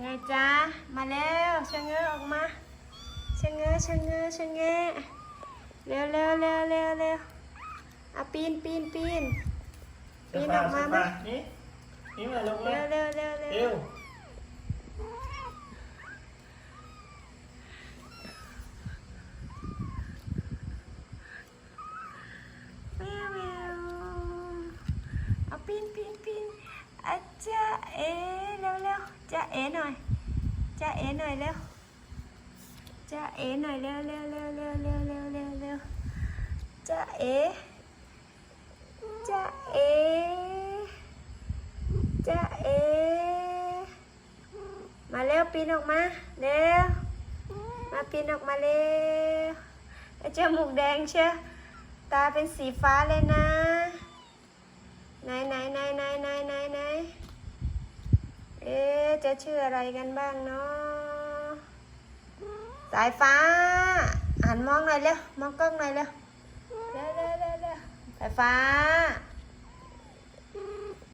ไงจ๊ะมาแล้วชะเง้อออกมาชะเง้อชะเง้อชะเง้อเร็วเร็วเร็วเร็วเร็วอะปีนปีนปีนปีนออกมาไหมนี่นี่มาลงมาเร็วเร็วเร็วเร็เร็ววแมวแมวเอาปีนปีนปีน อาจ้าเอ๋เร็วเร็วจ้าเอ๋หน่อยจ้าเอ๋หน่อยเร็วจ้าเอ๋หน่อยเร็วเร็วเร็วเร็ ไหนไหนไหนไหนไหนไหนไหนเอ๊ะจะชื่ออะไรกันบ้างเนาะสายฟ้าหันมองหน่อยเร็วมองกล้องหน่อยเร็วเร็วเร็วเร็วเร็วสายฟ้า